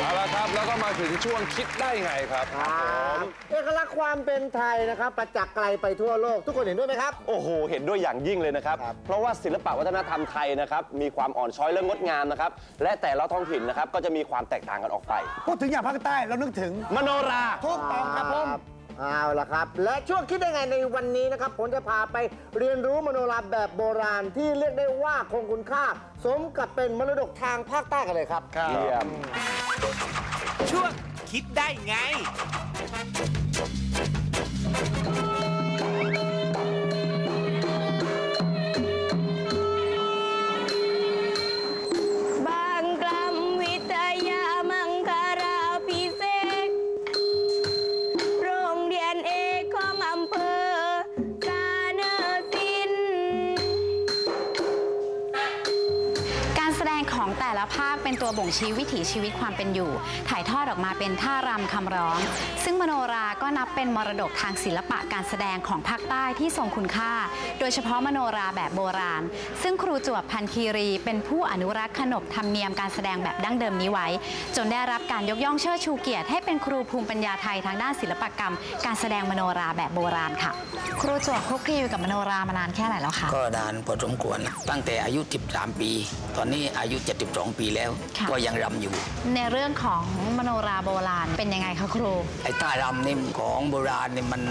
เอาละครับแล้วก็มาถึงช่วงคิดได้ไงครับครับเอกลักษณ์ความเป็นไทยนะครับ ประจักษ์ไกลไปทั่วโลก ทุกคนเห็นด้วยไหมครับ โอ้โห เห็นด้วยอย่างยิ่งเลยนะครับครับ เพราะว่าศิลปะวัฒนธรรมไทยนะครับ มีความอ่อนช้อยและงดงามนะครับ และแต่ละท้องถิ่นนะครับ ก็จะมีความแตกต่างกันออกไป พูดถึงอย่างภาคใต้เรานึกถึงมโนราทุกต้องครับผม เอาละครับ และช่วงคิดได้ไงในวันนี้นะครับ ผมจะพาไปเรียนรู้มโนราแบบโบราณที่เรียกได้ว่าคงคุณค่า สมกับเป็นมรดกทางภาคใต้กันเลยครับ เยี่ยม ช่วงคิดได้ไง ของแต่ละภาคเป็นตัวบ่งชี้วิถีชีวิตความเป็นอยู่ ถ่ายทอดออกมาเป็นท่ารำคำร้อง ซึ่งมโนราก็นับเป็นมรดกทางศิลปะการแสดงของภาคใต้ที่ทรงคุณค่า โดยเฉพาะมโนราแบบโบราณ ซึ่งครูจวบพันคีรี เป็นผู้อนุรักษ์ขนบธรรมเนียมการแสดงแบบดั้งเดิมนี้ไว้ จนได้รับการยกย่องเชิดชูเกียรติให้เป็นครูภูมิปัญญาไทยทางด้านศิลปกรรม การแสดงมโนราแบบโบราณค่ะ ครูจวบคลุกคลีอยู่กับมโนรามานานแค่ไหนแล้วคะก็นานพอสมควรตั้งแต่อายุ 13 ปี ตอนนี้อายุ72 ปีแล้ว ค่ะ ก็ยังรำอยู่ ในเรื่องของมโนราโบราณเป็นยังไงคะครู ไอ้ท่ารำนี่ของโบราณนี่มัน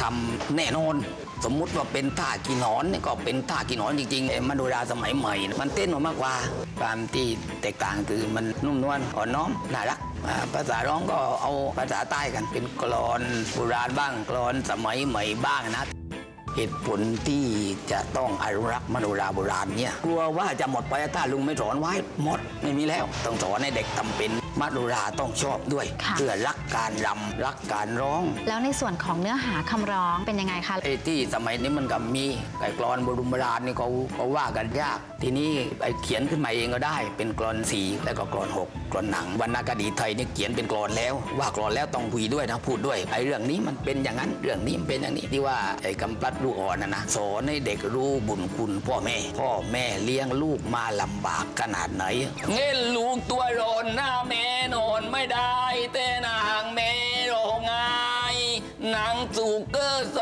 ทำแน่นอน สมมุติว่าเป็นท่ากินหอนนี่ก็เป็นท่ากินหอนจริงๆไอ้มโนราสมัยใหม่น่ะมันเต้นออกมากกว่า ความที่แตกต่างคือมันนุ่มนวลอ่อนน้อมน่ารักอ่าภาษาร้องก็เอาภาษาใต้กันเป็นกลอนโบราณบ้างกลอนสมัยใหม่บ้างนะ เหตุผลที่จะต้องอนุรักษ์มโนราโบราณเนี่ยกลัวว่าจะหมดไปถ้าลุงไม่สอนไว้หมดไม่มีแล้วต้องสอนให้เด็กทำเป็นมโนราต้องชอบด้วยค่ะเพื่อรักการรำรักการร้อง แล้วในส่วนของเนื้อหาคำร้องเป็นยังไงคะไอ้ที่สมัยนี้มันก็มีไอ้กรอนโบราณโบราณนี่เขาเขาว่ากันยาก ทีนี้ไอ้เขียนขึ้นมาเองก็ได้ เป็นกรอนสีแล้วก็กรอนหกกรอนหนังวรรณคดีไทยนี่เขียนเป็นกรอนแล้ว ว่ากรอนแล้วต้องคุยด้วยนะพูดด้วยไอ้เรื่องนี้มันเป็นอย่างนั้นเรื่องนี้มันเป็นอย่างนี้ที่ว่าไอ้กำปัดลูกอ่อนนะนะสอนให้เด็กรู้บุญคุณพ่อแม่ พ่อแม่เลี้ยงลูกมาลำบากขนาดไหนเงี้ยลูกตัวร้อนหน้าแม่นอนไม่ได้แต่นางแม่ร้องไห้นางสูกเกอร์โซ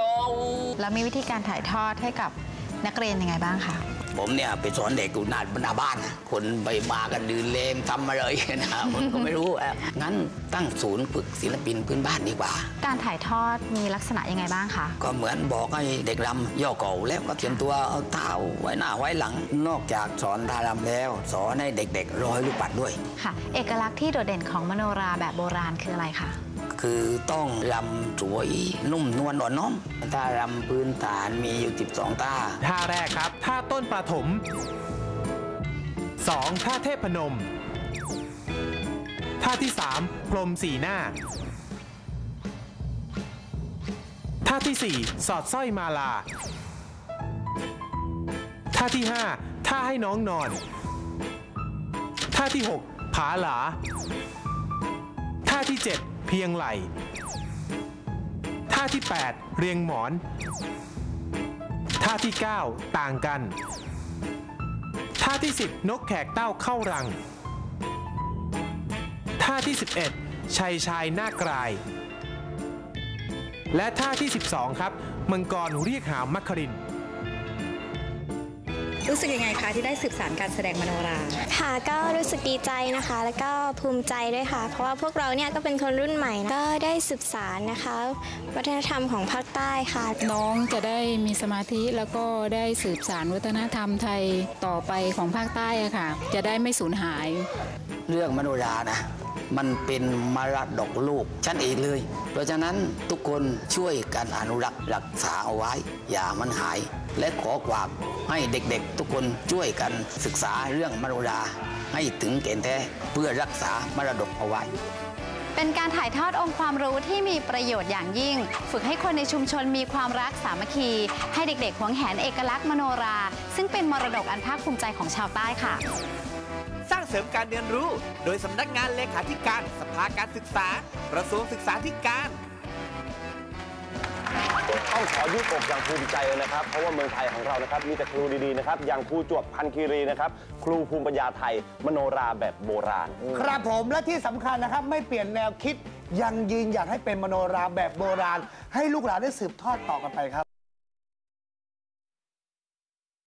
แล้วมีวิธีการถ่ายทอดให้กับ นักเรียนยังไงบ้างคะผมเนี่ยไปสอนเด็กอยู่หน้าหน้าบ้านนะคนไปมากันดืนเลงทำอะไรนะผมก็ไม่รู้อะงั้นตั้งศูนย์ฝึกศิลปินพื้นบ้านดีกว่า การถ่ายทอดมีลักษณะยังไงบ้างคะก็เหมือนบอกให้เด็กรำย่อเก่าแล้วก็เตรียมตัวเอาเท้าไว้หน้าไว้หลัง นอกจากสอนท่ารำแล้ว สอนให้เด็กๆร้อยลูกปัดด้วยค่ะ เอกลักษณ์ที่โดดเด่นของมโนราแบบโบราณคืออะไรคะ คือต้องรำสวยนุ่มนวลอ่อนน้อมท่ารำพื้นฐานมีอยู่ 12 ท่า ท่าแรกครับ ท่าต้นประถม 2. ท่าเทพนม ท่าที่ 3 พรมสีหน้า ท่าที่ 4 สอดสร้อยมาลา ท่าที่ 5 ท่าให้น้องนอน ท่าที่ 6 ผาหลา ท่าที่ 7 เพียงไหลท่าที่ 8 เรียงหมอน ท่าที่ 9 ต่างกัน ท่าที่ 10 นกแขกเต้าเข้ารัง ท่าที่ 11 ชัยชายหน้ากราย และท่าที่ 12 ครับ มังกรเรียกหามัคคริน ร์รู้สึกยังไงคะที่ได้สืบสานการแสดงมโนรา ค่ะก็รู้สึกดีใจนะคะ แล้วก็ภูมิใจด้วยค่ะ เพราะว่าพวกเราเนี่ยก็เป็นคนรุ่นใหม่นะก็ได้สืบสารนะคะ วัฒนธรรมของภาคใต้ค่ะ น้องจะได้มีสมาธิแล้วก็ได้สืบสารวัฒนธรรมไทยต่อไปของภาคใต้อะค่ะ จะได้ไม่สูญหาย เรื่องมโนรานะ มันเป็นมรดกโลกชั้นเอกเลย เพราะฉะนั้นทุกคนช่วยกันอนุรักษ์รักษาเอาไว้ อย่ามันหาย และขอความให้เด็กๆ ทุกคนช่วยกันศึกษาเรื่องมโนราให้ถึงแก่นแท้เพื่อรักษามรดกเอาไว้เป็นการถ่ายทอดองค์ความรู้ที่มีประโยชน์อย่างยิ่ง ฝึกให้คนในชุมชนมีความรักสามัคคี ให้เด็กๆหวงแหนเอกลักษณ์มโนรา ซึ่งเป็นมรดกอันภาคภูมิใจของชาวใต้ค่ะ สร้างเสริมการเรียนรู้ โดยสำนักงานเลขาธิการสภาการศึกษากระทรวงศึกษาธิการ ต้องขอยืดอกอย่างภูมิใจเลยนะครับ เพราะว่าเมืองไทยของเรานะครับมีแต่ครูดีๆนะครับ อย่างครูจวบพันคีรีนะครับ ครูภูมิปัญญาไทย มโนราแบบโบราณ ครับผมและที่สำคัญนะครับไม่เปลี่ยนแนวคิดยังยืนหยัดให้เป็นมโนราแบบโบราณ ให้ลูกหลานได้สืบทอดต่อกันไปครับ